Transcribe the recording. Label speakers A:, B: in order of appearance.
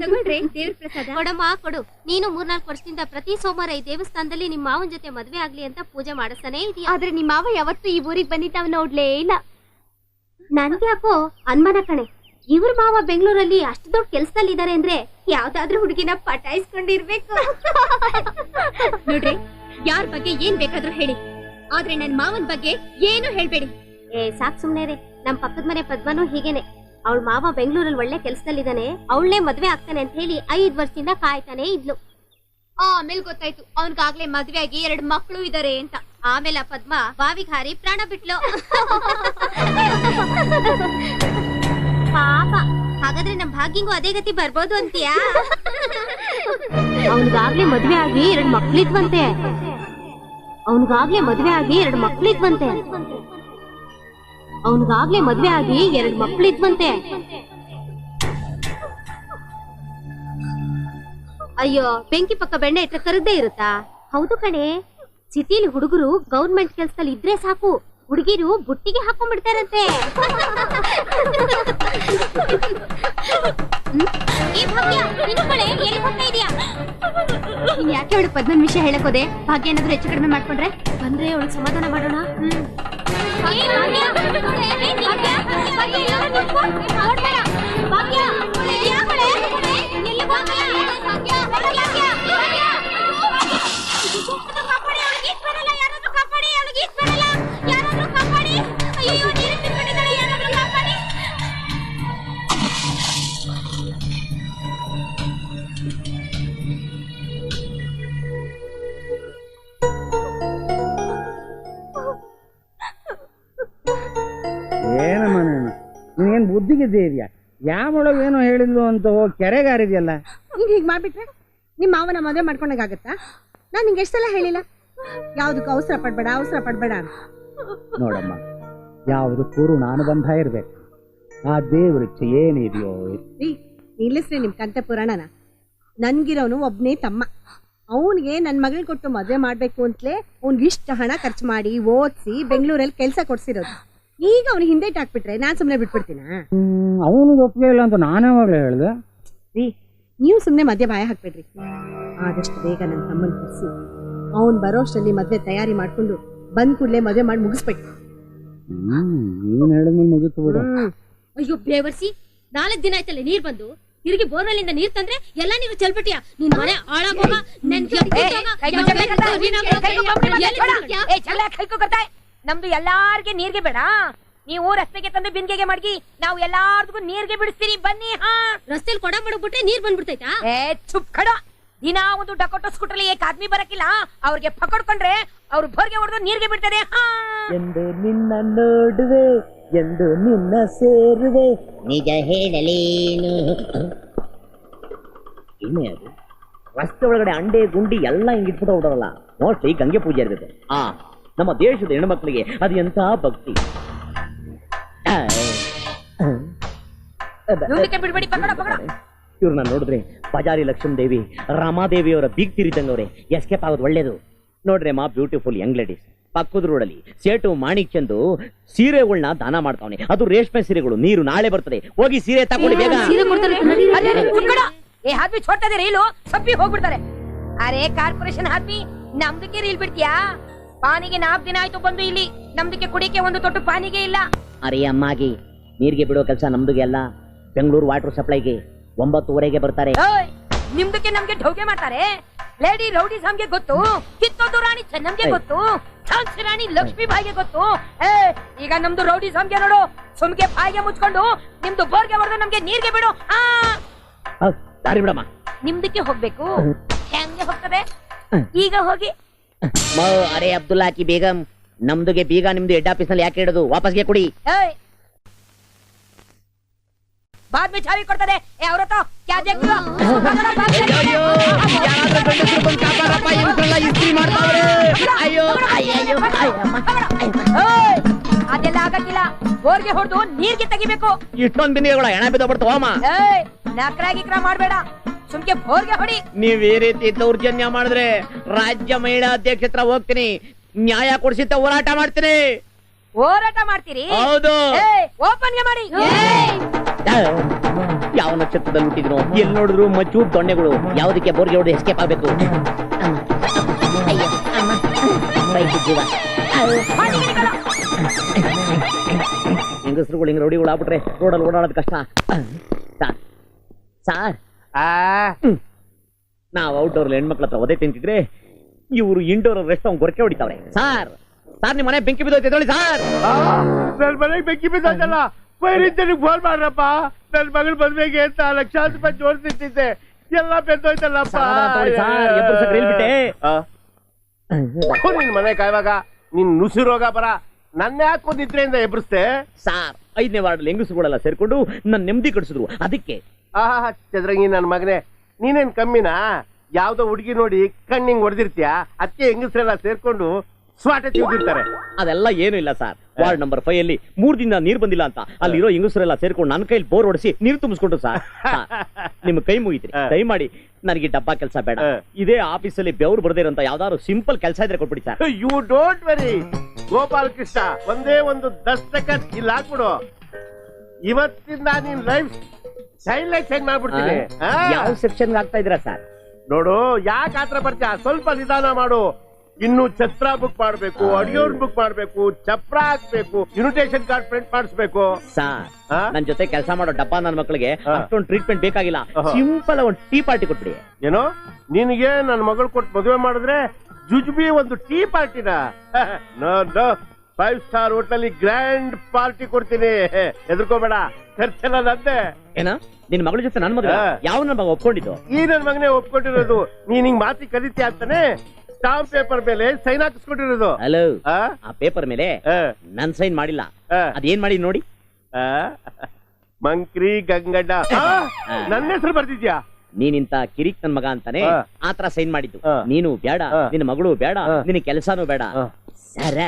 A: ತಗೊಳ್ರಿ ದೇವ್ರ ಪ್ರಸಾದ
B: ಕೊಡಮ್ಮ ಕೊಡು. ನೀನು ಮೂರ್ನಾಲ್ಕು ವರ್ಷದಿಂದ ಪ್ರತಿ ಸೋಮವಾರ ಈ ದೇವಸ್ಥಾನದಲ್ಲಿ ನಿಮ್ಮ ಮಾವನ ಜೊತೆ ಮದ್ವೆ ಆಗ್ಲಿ ಅಂತ ಪೂಜೆ ಮಾಡಿಸ್ತಾನೆ ಇದೆಯಾ.
A: ಆದ್ರೆ ನಿಮ್ಮ ಮಾವ ಯಾವತ್ತೂ ಈ ಊರಿಗೆ ಬಂದಿದ್ದಾವ ನೋಡ್ಲೇ ಇಲ್ಲ.
B: ನನ್ಗೆ ಯಾಕೋ ಅನುಮಾನ ಕಣೆ. ಇವ್ರ ಮಾವ ಬೆಂಗಳೂರಲ್ಲಿ ಅಷ್ಟು ದೊಡ್ಡ ಕೆಲ್ಸದಲ್ಲಿ ಇದಾರೆ ಅಂದ್ರೆ ಯಾವ್ದಾದ್ರೂ ಹುಡುಗಿನ ಪಟಾಯಿಸ್ಕೊಂಡಿರ್ಬೇಕು.
A: ನೋಡ್ರಿ ಯಾರ ಬಗ್ಗೆ ಏನ್ ಬೇಕಾದ್ರೂ ಹೇಳಿ. ಆದ್ರೆ ನನ್ ಮಾವನ್ ಬಗ್ಗೆ ಏನು ಹೇಳ್ಬೇಡಿ.
B: ಏ ಸಾಕ್ ಸುಮ್ನೆ ರೀ ನಮ್ ಪಕ್ಕದ ಮನೆ ಪದ್ಮನು ಹೀಗೇನೆ. ಅವಳ ಮಾವ ಬೆಂಗಳೂರಲ್ಲಿ ಒಳ್ಳೆ ಕೆಲ್ಸದಲ್ಲಿದ್ದಾನೆ ಅವಳನ್ನೇ ಮದ್ವೆ ಆಗ್ತಾನೆ ಅಂತ ಹೇಳಿ ಐದ್ ವರ್ಷದಿಂದ ಕಾಯ್ತಾನೆ ಇದ್ಲು.
A: ಆಮೇಲೆ ಗೊತ್ತಾಯ್ತು. ಅವನ್ಗಾಗ್ಲೇ ಮದ್ವೆ ಆಗಿ ಎರಡು ಮಕ್ಕಳು ಇದಾರೆ ಅಂತ.
B: ಆಮೇಲೆ ಆ ಪದ್ಮ ಬಾವಿಗೆ ಹಾರಿ ಪ್ರಾಣ ಬಿಟ್ಲು. ಪಾಪ. ಹಾಗಾದ್ರೆ ನಮ್ ಭಾಗ್ಯಂಗೂ ಅದೇ ಗತಿ ಬರ್ಬೋದು ಅಂತೀಯಾ? ಅವನ್ಗಾಗ್ಲೇ ಮದ್ವೆ ಆಗಿ ಎರಡು ಮಕ್ಳಿದ್ವಂತೆ. ಅವನ್ಗಾಗ್ಲೇ ಮದ್ವೆ ಆಗಿ ಎರಡು ಮಕ್ಳಿದ್ವಂತೆ. ಅವನ್ಗಾಗ್ಲೇ ಮದ್ವೆ ಆಗಿ ಎರಡ್ ಮಕ್ಳಿದ್ವಂತೆ ಅಯ್ಯೋ ಬೆಂಕಿ ಪಕ್ಕ ಬೆಣ್ಣೆ ಇಟ್ರೆ ಕರದೇ ಇರುತ್ತಾ? ಹೌದು ಕಣೆ. ಸಿಟಿಲಿ ಹುಡುಗರು ಗೌರ್ಮೆಂಟ್ ಕೆಲ್ಸದಲ್ಲಿ ಇದ್ರೆ ಸಾಕು. ಹುಡುಗಿರು ಬುಟ್ಟಿಗೆ ಹಾಕೊಂಡ್ಬಿಡ್ತಾರಂತೆ.
A: ಯಾಕೆ ಅವಳು ಪದ್ಮನ್ ವಿಷಯ ಹೇಳಕೋದೆ ಭಾಗ್ಯ ಏನಾದ್ರು ಹೆಚ್ಚು ಕಡಿಮೆ ಮಾಡ್ಕೊಂಡ್ರೆ?
B: ಬಂದ್ರೆ ಅವಳಿಗೆ ಸಮಾಧಾನ ಮಾಡೋಣ.
A: ಏ, ಭಾಗ್ಯ, ಏ, ಭಾಗ್ಯ, ಭಾಗ್ಯ,
C: ನೀನೇನು ಸೇರಿಯ ಯಾವೊಳಗೆ ಯಾವಳೋ ಏನೋ ಹೇಳಿದ್ಲು ಅಂತ ಹೋಗಿ ಕೆರೆಗಾರಿದೆಯಲ್ಲ?
D: ನೀನ್ ಹೀಗೆ ಮಾಡ್ಬಿಟ್ರೆ? ನಿಮ್ಮ ಮಾವನ ಮದುವೆ ಮಾಡ್ಕೊಂಡಾಗತ್ತಾ ನಾನು ನಿಂಗೆ ಎಷ್ಟೆಲ್ಲ ಹೇಳಿಲ್ಲ? ಯಾವುದಕ್ಕೂ ಅವಸರ ಪಡ್ಬೇಡ ಅವಸರ ಪಡ್ಬೇಡ ಅಂತ.
C: ನೋಡಮ್ಮ ಯಾವುದು ಕುರುಣ ಅನುಬಂಧ ಇರ್ಬೇಕು. ಆ ದೇವ್ರ ಇಚ್ಛೆ ಏನಿದೆಯೋ
D: ರೀ ನಿಲ್ಲಿಸ್ರಿ ನಿಮ್ ಕಂತೆ ಪುರಾಣನ ನನ್ಗಿರೋನು ಒಬ್ನೇ ತಮ್ಮ. ಅವನಿಗೆ ನನ್ನ ಮಗಳ್ ಕೊಟ್ಟು ಮದುವೆ ಮಾಡ್ಬೇಕು ಅಂತಲೇ ಅವ್ನಿಗೆ ಇಷ್ಟ ಹಣ ಖರ್ಚು ಮಾಡಿ ಓದಿಸಿ ಬೆಂಗಳೂರಲ್ಲಿ ಕೆಲಸ ಕೊಡ್ಸಿರೋದು. ಈಗ ಅವ್ನು ಹಿಂದೆ ಹಾಕ್ಬಿಟ್ರೆ ನಾನ್ ಸುಮ್ನೆ ಬಿಟ್ಬಿಡ್ತೀನ?
C: ಅವನಿಗೆ ಒಪ್ಪಿಗೆ ಇಲ್ಲ ಅಂತ ನಾನೇ ಹೇಳ್ದೆ.
D: ರೀ ನೀವು ಸುಮ್ನೆ ಮದ್ಯ ಬಾಯ ಹಾಕ್ಬೇಡ್ರಿ. ಆದಷ್ಟು ಬೇಗ ನನ್ನ ತಮ್ಮನ್ ಕರೆಸಿ. ಅವನ್ ಬರೋಷ್ಟರಲ್ಲಿ ಮದ್ವೆ ತಯಾರಿ ಮಾಡ್ಕೊಂಡು ಬಂದ್ ಕೂಡ್ಲೆ ಮದ್ವೆ ಮಾಡಿ
C: ಮುಗಿಸ್ಬೇಕು ನೀನ್ ಹೇಳಿದ್ಮೇಲೆ ಮುಗಿತು ಬಿಡು.
B: ಅಯ್ಯೋ ಬೇವರ್ಸಿ ನಾಲ್ಕು ದಿನ ಆಯ್ತಲ್ಲ ನೀರ್ ಬಂದು? ತಿರುಗಿ ಬೋರ್ವೆಲ್ ಇಂದ ನೀರ್ ತಂದ್ರೆ ಎಲ್ಲ ನೀರು ಚೆಲ್ಬಿಟ್ಟಿಯ ನಿನ್ ಮನೆ ಹಾಳಾಗೋಗ ನನ್
E: ನಮ್ದು ಎಲ್ಲಾರ್ಗೆ ನೀರ್ಗೆ ಬೇಡ. ನೀವು ರಸ್ತೆಗೆ ತಂದು ಬಿಂದಿಗೆ ಮಡಗಿ ನಾವು ಎಲ್ಲಾರ್ಗೂ ನೀರ್ಗೆ ಬಿಡಿಸ್ತೀರಿ. ಬನ್ನಿ ಹಾ.
B: ರಸ್ತೆಲ್ ಕೊಡ ಮಡಗ್ಬಿಟ್ರೆ ನೀರ್ ಬಂದ್ಬಿಡ್ತೈತಾ?
E: ಏ ಚುಪ್ ಕಡ. ದಿನ ಒಂದು ಡಕೋಟೋ ಸ್ಕೂಟ್ರಲ್ಲಿ ಏಕ್ ಆದ್ಮಿ ಬರಕಿಲ್ಲ. ಅವ್ರಿಗೆ ಪಕಡ್ಕೊಂಡ್ರೆ ಅವ್ರು ಬೋರ್ಗೆ ಹೊಡೆದು ನೀರ್ಗೆ ಬಿಡ್ತಾರೆ ಹಾ.
F: ಎಂದು ನಿನ್ನ ನೋಡುವೆ ಎಂದು ನಿನ್ನ ಸೇರುವೆ. ನಿಜ ಹೇಳಲೇನು. ಇನ್ನೇ ಅದು. ರಸ್ತೆ ಒಳಗಡೆ ಅಂಡೆ ಗುಂಡಿ ಎಲ್ಲ ಹಿಂಗಿಟ್ಬಿಟ್ಟು ಹೊಡೋಲ್ಲ ಮೋಸ್ಟ್ಲಿ ಗಂಗೆ ಪೂಜೆ ಇರ್ತದೆ ಆ. ನಮ್ಮ ದೇಶದ ಹೆಣ್ಮಕ್ಳಿಗೆ ಅದು ಎಂತ ಭಕ್ತಿ.
E: ಮುಂದಕ್ಕೆ ಬಿಡ್ಬೇಡಿ ಪಕಡ ಪಕಡ.
F: ಇವ್ರನ್ನ ನೋಡಿದ್ರೆ ಬಜಾರಿ ಲಕ್ಷ್ಮೀ ದೇವಿ ರಾಮಾದೇವಿಯವರ ಬೀಗ್ ತಿರಿದಂಗವ್ರೆ ಎಸ್ಕೇಪ್ ಆಗೋದು ಒಳ್ಳೇದು. ನೋಡ್ರಿ ಮಾ ಬ್ಯೂಟಿಫುಲ್ ಯಂಗ್ ಲೇಡೀಸ್ ಪಕ್ಕದ ರೋಡಲ್ಲಿ ಸೇಟು ಮಾಣಿಕ್ ಚಂದು ಸೀರೆಗಳನ್ನ ದಾನ ಮಾಡ್ತಾವನೆ. ಅದು ರೇಷ್ಮೆ ಸೀರೆಗಳು ನೀರು ನಾಳೆ ಬರ್ತದೆ. ಹೋಗಿ ಸೀರೆ ತಗೊಳ್ಳಿ ಬೇಗ.
E: ಅರೆ. ಏ ಹಾದ್ವಿ ರೀಲು ಸಪ್ಪಿ ಹೋಗ್ಬಿಡ್ತಾರೆ. ಅರೆ ಕಾರ್ಪೊರೇಷನ್ ಹಾಪಿ ನಮ್ದಕ್ಕೆ ರೀಲ್ ಬಿಡ್ತೀಯಾ? ಪಾನಿಗೆ ನಾಲ್ಕು ದಿನ ಆಯ್ತು ಬಂದು ಇಲ್ಲಿ. ನಮ್ದಕ್ಕೆ ಕುಡಿಕೆ ಒಂದು ತೊಟ್ಟು ಪಾನಿಗೆ ಇಲ್ಲ.
F: ಅರೆ ಅಮ್ಮಾಗಿ ನೀರಿಗೆ ಬಿಡೋ ಕೆಲಸ ನಮ್ದುಗೆ ಅಲ್ಲ. ಬೆಂಗಳೂರು ವಾಟರ್ ಸಪ್ಲೈಗೆ ಒಂಬತ್ತುವರೆಗೆ ಬರ್ತಾರೆ.
E: ಓಯ್, ನಿಮ್ದಕ್ಕೆ ನಮ್ಗೆ ಢೌಗೆ ಮಾಡ್ತಾರೆ? ಲೇಡಿ ರೌಡಿ ಸಾಮ್ಗೆ ಗೊತ್ತು ಕಿತ್ತೋದು ರಾಣಿ ಚೆನ್ನಮ್ಗೆ
F: ಏಯ್.
E: ಗೊತ್ತು ಝಾನ್ಸಿ ರಾಣಿ ಲಕ್ಷ್ಮೀ ಬಾಯಿಗೆ ಗೊತ್ತು. ಏ ಈಗ ನಮ್ದು ರೌಡಿ ಸಾಮ್ಗೆ ನೋಡು ಸುಮ್ಗೆ ಬಾಯಿಗೆ ಮುಚ್ಕೊಂಡು ನಿಮ್ದು ಬೋರ್ಗೆ ಹೊಡೆದು ನಮ್ಗೆ ನೀರ್ಗೆ ಬಿಡು. ಆ
F: ದಾರಿ ಬಿಡಮ್ಮ.
E: ನಿಮ್ದಕ್ಕೆ ಹೋಗ್ಬೇಕು. ಹೆಂಗೆ ಹೋಗ್ತದೆ? ಈಗ ಹೋಗಿ
F: ಮ, ಅರೆ ಅಬ್ದುಲ್ಲಾಕಿ ಬೇಗಂ ನಮ್ದುಗೆ ಬೀಗ ನಿಮ್ದು ಹೆಡ್ ಆಫೀಸ್ ನಲ್ಲಿ ಯಾಕೆ ಇಡೋದು ವಾಪಸ್ಗೆ ಕೊಡಿ
E: ಏಯ್ बाद में चाबी ಕೊಡ್ತದೆ ಏ ಅವ್ರ ಹತ್ರ ಕ್ಯಾ ದೇಖ್ತೀರಾ? ಏಯ್, ಅದೆಲ್ಲ ಆಗಕ್ಕಿಲ್ಲ ಬೋರ್ಗೆ ಹೊಡೆದು ನೀರ್ಗೆ ತೆಗಿಬೇಕು
F: ಇಷ್ಟೊಂದ್ ಬಿಂದಿಗೆಗಳ ಹೆಣ ಬಿದ್ದೋಗ್ಬಿಡ್ತು ಹೋಮ
E: ಏಯ್ ನಕ್ರ ಗಿಕ್ರ ಮಾಡ್ಬೇಡ ಸುಮ್ಕೆ ಬೋರ್ಗೆ ಹೊಡಿ.
F: ನೀವ್ ಈ ರೀತಿ ದೌರ್ಜನ್ಯ ಮಾಡಿದ್ರೆ ರಾಜ್ಯ ಮಹಿಳಾ ಅಧ್ಯಕ್ಷ ಹತ್ರ ಹೋಗ್ತೀನಿ. ನ್ಯಾಯ ಕೊಡಿಸಿದ್ದ ಹೋರಾಟ ಮಾಡ್ತೀನಿ.
E: ಹೋರಾಟ ಮಾಡ್ತೀರಿ?
F: ಹೌದು.
E: ಓಪನ್ಗೆ ಮಾಡಿ.
F: ಯಾವ ನಕ್ಷತ್ರದಲ್ಲಿ ಹುಟ್ಟಿದ್ರು? ಎಲ್ಲಿ ನೋಡಿದ್ರು ಮಚ್ಚು ದೊಣ್ಣೆಗಳು? ಯಾವುದಕ್ಕೆ ಬೋರ್ಗೆ ಹೊಡೆದು ಎಸ್ಕೇಪ್ ಆಗ್ಬೇಕು? ಜೀವ ಹೆಂಗಸರುಗಳು ಹಿಂಗ್ ರೌಡಿಗಳು ಆಗ್ಬಿಟ್ರೆ ರೋಡಲ್ಲಿ ಓಡಾಡೋದು ಕಷ್ಟ. Sir sir. ನಾವು ಔಟ್ಡೋರ್ ಹೆಣ್ಮಕ್ಳ ಹತ್ರ ಒದೆ ತಿಂತಿದ್ರೆ ಇವರು ಇಂಡೋರ್ ರೆಸ್ಟ್ ಅವ್ನು ಗೊರಕೆ ಹೊಡಿತಾವ್ರೆ. ಸಾರ್ ಸಾರ್ ನಿಮ್ಮ ಮನೆ ಬೆಂಕಿ ಬಿದ್ದೋಯ್ತು ಎದ್ದೇಳಿ ಸಾರ್.
G: ನನ್ ಮನೆಗೆ ಬೆಂಕಿ ಬಿದ್ದಲ್ಲ ಫೈರ್ ಫೋನ್ ಮಾಡ್ರಪ್ಪ. ನನ್ ಮಗಳು ಮದ್ವೆಗೆ ಅಂತ ಲಕ್ಷಾಂತರ ರೂಪಾಯಿ ಜೋಡಿಸಿಟ್ಟಿದ್ದೆ ಎಲ್ಲ ಬೆದ್ದೋಯ್ತಲ್ಲಪ್ಪ. ಥು, ನಿನ್ ಮನೆ ಕಾಯುವಾಗ. ನಿನ್ ನುಸಿ ರೋಗ ಬರ. ನನ್ನ ಯಾಕೆ ನಿದ್ರೆಯಿಂದ ಎಬ್ರಿಸ್ತೆ
F: ಸಾರ್ ಐದನೇ ವಾರ್ಡ್ ಹೆಂಗಸರುಗಳೆಲ್ಲ ಸೇರ್ಕೊಂಡು ನನ್ನ ನೆಮ್ಮದಿ ಕಡಿಸಿದ್ರು ಅದಕ್ಕೆ
G: ಆಹಾ ಚದ್ರಂಗಿ ನನ್ನ ಮಗನೇ ನೀನೇನ್ ಕಮ್ಮಿನಾ? ಯಾವ್ದೋ ಹುಡುಗಿ ನೋಡಿ ಕಣ್ಣಿಂಗ್ ಹೊಡೆದಿರ್ತೀಯ ಅದಕ್ಕೆ ಹೆಂಗಸ್ರೆಲ್ಲ ಸೇರ್ಕೊಂಡು ಸ್ವಾಟ ತಿಂದಿರ್ತಾರೆ.
F: ಅದೆಲ್ಲ ಏನು ಇಲ್ಲ ಸರ್. ವಾರ್ಡ್ ನಂಬರ್ ಫೈವ್ ಅಲ್ಲಿ ಮೂರ್ ದಿನ ನೀರ್ ಬಂದಿಲ್ಲ ಅಂತ. ಅಲ್ಲಿರೋ ಹೆಂಗಸರೆಲ್ಲ ಸೇರ್ಕೊಂಡು ನನ್ನ ಕೈಲಿ ಬೋರ್ ಹೊಡಿಸಿ ನೀರ್ ತುಂಬಿಸ್ಕೊಂಡ್ರು ಸರ್. ನಿಮ್ ಕೈ ಮುಗಿತ್ರಿ. ದಯಮಾಡಿ ನನಗೆ ಡಬ್ಬಾ ಕೆಲಸ ಬೇಡ. ಇದೇ ಆಫೀಸಲ್ಲಿ ಬೆವ್ರು ಬರ್ದೇ ಇರೋಂತ ಯಾವ್ದಾದ್ರು ಸಿಂಪಲ್ ಕೆಲಸ ಇದ್ರೆ ಕೊಟ್ಬಿಡಿ sir.
G: You don't worry. Gopal Krishna ಒಂದೇ ಒಂದು ದಸ್ತಕ ಇಲ್ಲ ಹಾಕ್ಬಿಡು ಇವತ್ತಿಂದ ನೀನ್ ಲೈಫ್ ಸ್ಟೈಲ್ ಚೇಂಜ್ ಮಾಡ್ಬಿಡ್ತೀನಿ?
F: ಯಾವ ಸೆಕ್ಷನ್ ಆಗ್ತಾ ಇದ್ರ ಸರ್?
G: ನೋಡು ಯಾಕೆ ಆತರ ಬರ್ತೀಯ? ಸ್ವಲ್ಪ ನಿಧಾನ ಮಾಡು. ಇನ್ನು ಛತ್ರ ಬುಕ್ ಮಾಡ್ಬೇಕು ಅಡಿಯೋರ್ ಬುಕ್ ಮಾಡ್ಬೇಕು ಚಪ್ರ ಹಾಕ್ಬೇಕು ಇನ್ವಿಟೇಷನ್ ಕಾರ್ಡ್ ಪ್ರಿಂಟ್ ಮಾಡಿಸ್ಬೇಕು.
F: ಸರ್? ನನ್ ಜೊತೆ ಕೆಲಸ ಮಾಡೋ ಡಬ್ಬ ನನ್ನ ಮಕ್ಕಳಿಗೆ. ಅಷ್ಟೊಂದು ಟ್ರೀಟ್ಮೆಂಟ್ ಬೇಕಾಗಿಲ್ಲ. ಸಿಂಪಲ್ ಒಂದು ಟೀ ಪಾರ್ಟಿ ಕೊಟ್ಬಿಡಿ.
G: ಏನೋ? ನಿನಗೆ ನನ್ನ ಮಗಳು ಕೊಟ್ಟು ಮದುವೆ ಮಾಡಿದ್ರೆ ಜುಜ್ಬಿ ಒಂದು ಟೀ ಪಾರ್ಟಿನ? ಫೈವ್ ಸ್ಟಾರ್ ಹೋಟ್ಲಲ್ಲಿ ಗ್ರ್ಯಾಂಡ್ ಪಾರ್ಟಿ ಕೊಡ್ತೀನಿ. ಹೆದರ್ಕೋಬೇಡ. ಖರ್ಚೆಲ್ಲ ನಂದೆ
F: ಏನ? ನಿನ್ ಮಗಳ ಜೊತೆ ನನ್ನ
G: ಮಗ.
F: ಯಾವ ನನ್ನ ಮಗ ಒಪ್ಕೊಂಡಿದ್ದು?
G: ಈ ನನ್ ಮಗನೇ ಒಪ್ಕೊಂಡಿರೋದು. ನೀನ್ ಹಿಂಗ್ ಮಾತಿ ಕಲಿತೀಯ ಅಂತಾನೆ ಸ್ಟಾಂಪ್ ಪೇಪರ್ ಮೇಲೆ ಸೈನ್ ಹಾಕಿಸ್ಕೊಂಡಿರೋದು
F: ಹಲೋ.
G: ಆ?
F: ಆ ಪೇಪರ್ ಮೇಲೆ ನನ್ ಸೈನ್ ಮಾಡಿಲ್ಲ. ಅದೇನ್ ಮಾಡಿ ನೋಡಿ.
G: ಮಂಕ್ರಿ ಗಂಗಡ್ಡ ನನ್ನ ಹೆಸರು ಬರ್ದಿದ್ಯಾ?
F: ನೀನಿಂತ ಕಿರಿಕ್ ನನ್ ಮಗ ಅಂತಾನೆ. ಆತರ ಸೈನ್ ಮಾಡಿದ್ದು. ನೀನು ಬೇಡ
G: ನಿನ್
F: ನಿನ್ನ ಮಗಳು ಬೇಡ
G: ನಿನ್
F: ನಿನ್ನ ಕೆಲಸನೂ ಬೇಡ. ಸರ.